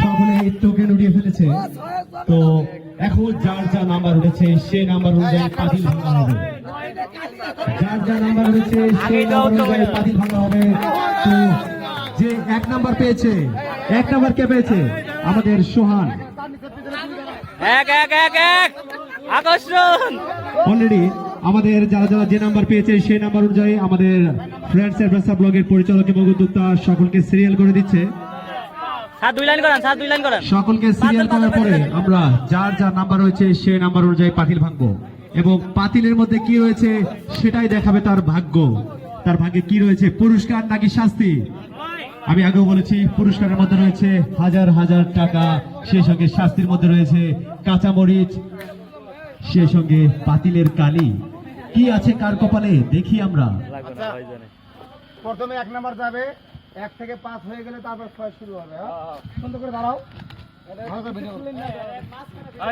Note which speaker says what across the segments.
Speaker 1: সকলে টোকেন উড়িয়ে ফেলেছে? তো এখন যার যা নাম্বার উঠেছে সে নাম্বার অনুযায়ী পাতিল ভাঙা হবে। যার যা নাম্বার উঠেছে সেই নাম্বার অনুযায়ী পাতিল ভাঙা হবে। তো যে এক নাম্বার পেয়েছে এক নাম্বার কে পেয়েছে? আমাদের সোহান।
Speaker 2: এক এক এক এক। আকর্ষণ
Speaker 1: অলরেডি আমাদের যারা যারা যে নাম্বার পেয়েছে সেই নাম্বার অনুযায়ী আমাদের ফ্রেন্ডস এডভেঞ্চার ব্লগের পরিচালক এবং উদ্যোক্তা সকলকে সিরিয়াল করে দিচ্ছে। সকলকে সিরিয়াল করার পরে আমরা যার যার নাম্বার রয়েছে সেই নাম্বার অনুযায়ী পাতিল ভাঙবো। এবং পাতিলের মধ্যে কি রয়েছে সেটাই দেখাবে তার ভাগ্য। তার ভাগ্যে কি রয়েছে? পুরস্কার নাকি শাস্তি? আমি আগেও বলেছি পুরস্কারের মধ্যে রয়েছে হাজার হাজার টাকা সেই সঙ্গে শাস্তির মধ্যে রয়েছে কাঁচামরিচ সেই সঙ্গে পাতিলের কালি। কি আছে কার কপালে দেখি আমরা
Speaker 3: প্রথমে এক নাম্বার যাবে এক থেকে পাঁচ হয়ে গেলে তারপর ছয় শুরু হবে হ্যাঁ? সুন্দর করে দাঁড়াও।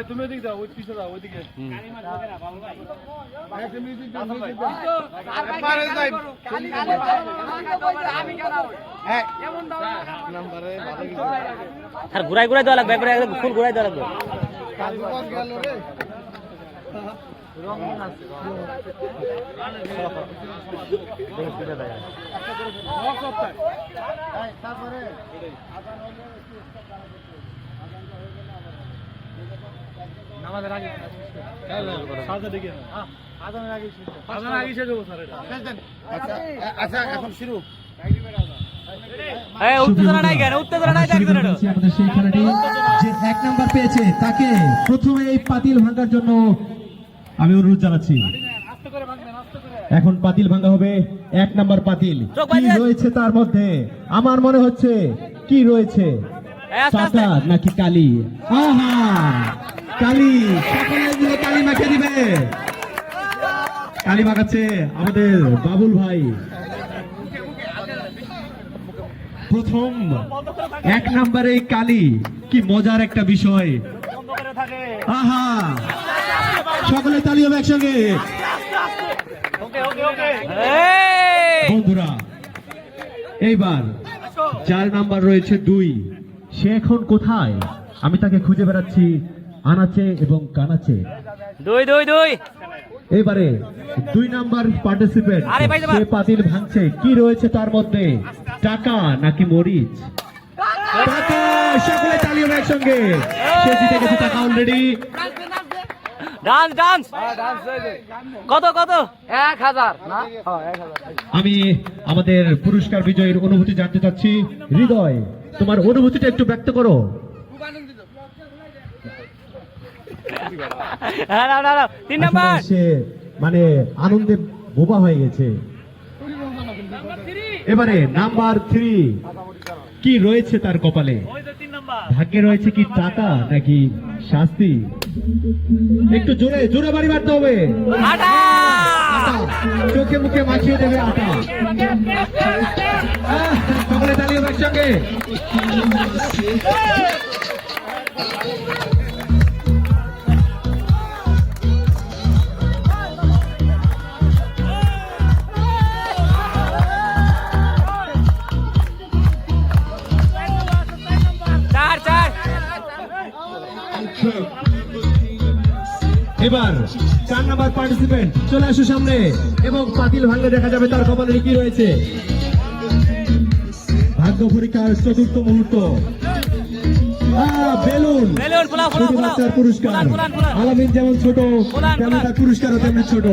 Speaker 4: তুমি ওদিকে যাও ওই পিছে যাও ওইদিকে
Speaker 3: একটা music দাও, music দাও। হ্যাঁ।
Speaker 2: আর ঘুরাই ঘুরাই দেওয়া লাগবে ফুল ঘুরাই দেওয়া লাগবে
Speaker 1: এক নাম্বার পেয়েছে তাকে প্রথমে এই পাতিল ভাঙার জন্য আমি অনুরোধ জানাচ্ছি। এখন পাতিল ভাঙা হবে এক নাম্বার পাতিল। কি রয়েছে তার মধ্যে? আমার মনে হচ্ছে কি রয়েছে? নাকি কালি? আহা! কালি সকলে মিলে কালি মাখে দিবে। কালি মাখাচ্ছে আমাদের বাবুল ভাই। প্রথম এক নম্বরে কালি। কি মজার একটা বিষয়। আহা! সকলে তালি হবে একসঙ্গে। বন্ধুরা এইবার যার নাম্বার রয়েছে দুই সে এখন কোথায়? আমি তাকে খুঁজে বেড়াচ্ছি আনাচে এবং কানাচে।
Speaker 2: দুই দুই দুই।
Speaker 1: এবারে দুই নাম্বার পার্টিসিপেন্ট। সে পাতিল ভাঙছে। কি রয়েছে তার মধ্যে? টাকা নাকি মরিচ? টাকা! সকলে তালি হবে একসঙ্গে। সে জিতে গেছে টাকা অলরেডি
Speaker 2: ডান্স ডান্স কত কত?
Speaker 3: এক হাজার না? হ্যাঁ, এক হাজার।
Speaker 1: আমি আমাদের পুরস্কার বিজয়ের অনুভূতি জানতে চাচ্ছি। হৃদয় তোমার অনুভূতিটা একটু ব্যক্ত করো।
Speaker 2: হ্যাঁ নাও নাও নাও। তিন নাম্বার।
Speaker 1: সে মানে আনন্দে বোবা হয়ে গেছে। এবারে নাম্বার থ্রি। কি রয়েছে তার কপালে? ভাগ্যে রয়েছে কি টাকা নাকি শাস্তি? একটু জোরে জোরে বাড়ি মারতে হবে। চোখে মুখে মাখিয়ে দেবে আটা। সকলে তালি হবে একসঙ্গে
Speaker 2: চার
Speaker 1: এবার চার নাম্বার পার্টিসিপেন্ট চলে আসো সামনে। এবং পাতিল ভাঙলে দেখা যাবে তার কপালে কি রয়েছে। ভাগ্য পরীক্ষার চতুর্থ মুহূর্ত। বেলুন। পুরস্কার। আলামিন যেমন ছোট তেমন পুরস্কারও তেমনি ছোট।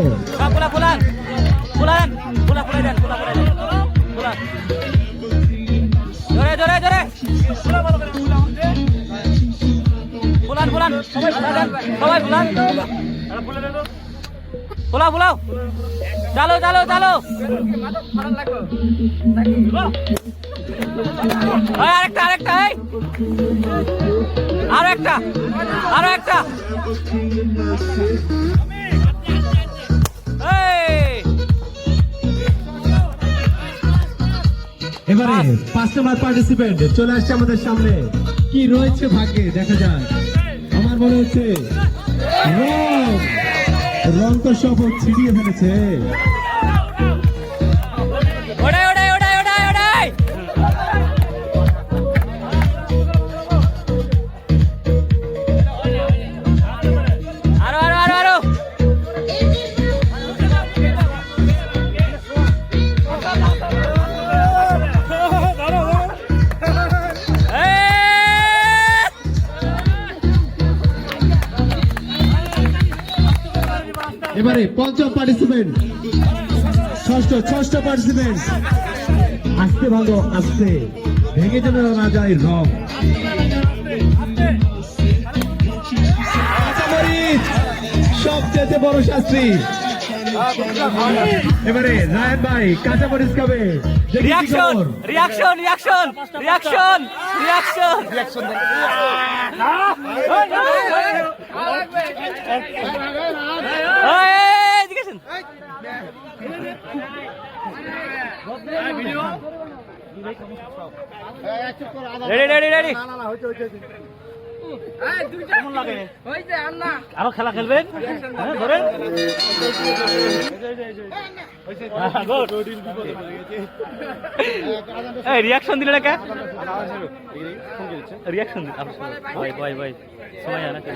Speaker 2: চালো চালো চালো আরেকটা আরেকটা, এই। আরও একটা আরও একটা।
Speaker 1: এবারে পাঁচ নাম্বার পার্টিসিপেন্ট চলে আসছে আমাদের সামনে। কি রয়েছে ভাগ্যে? দেখা যাক। হচ্ছে রং রং তো সব ছিড়িয়ে ফেলেছে। এবারে পঞ্চম পার্টিসিপেন্ট ষষ্ঠ ষষ্ঠ পার্টিসিপেন্ট আসতে ভালো আসতে ভেঙে যেন না যায় রং সবচেয়ে বড় শাস্তি এবারে রায়ন ভাই কাঁচামরিচ খাবে দেখি কি
Speaker 2: reaction reaction reaction reaction reaction আরও খেলা খেলবেন? হ্যাঁ, ধরেন। রিয়াকশন দিলে না কে? রিয়াকশন দিন ভাই ভাই ভাই সময় আনা কি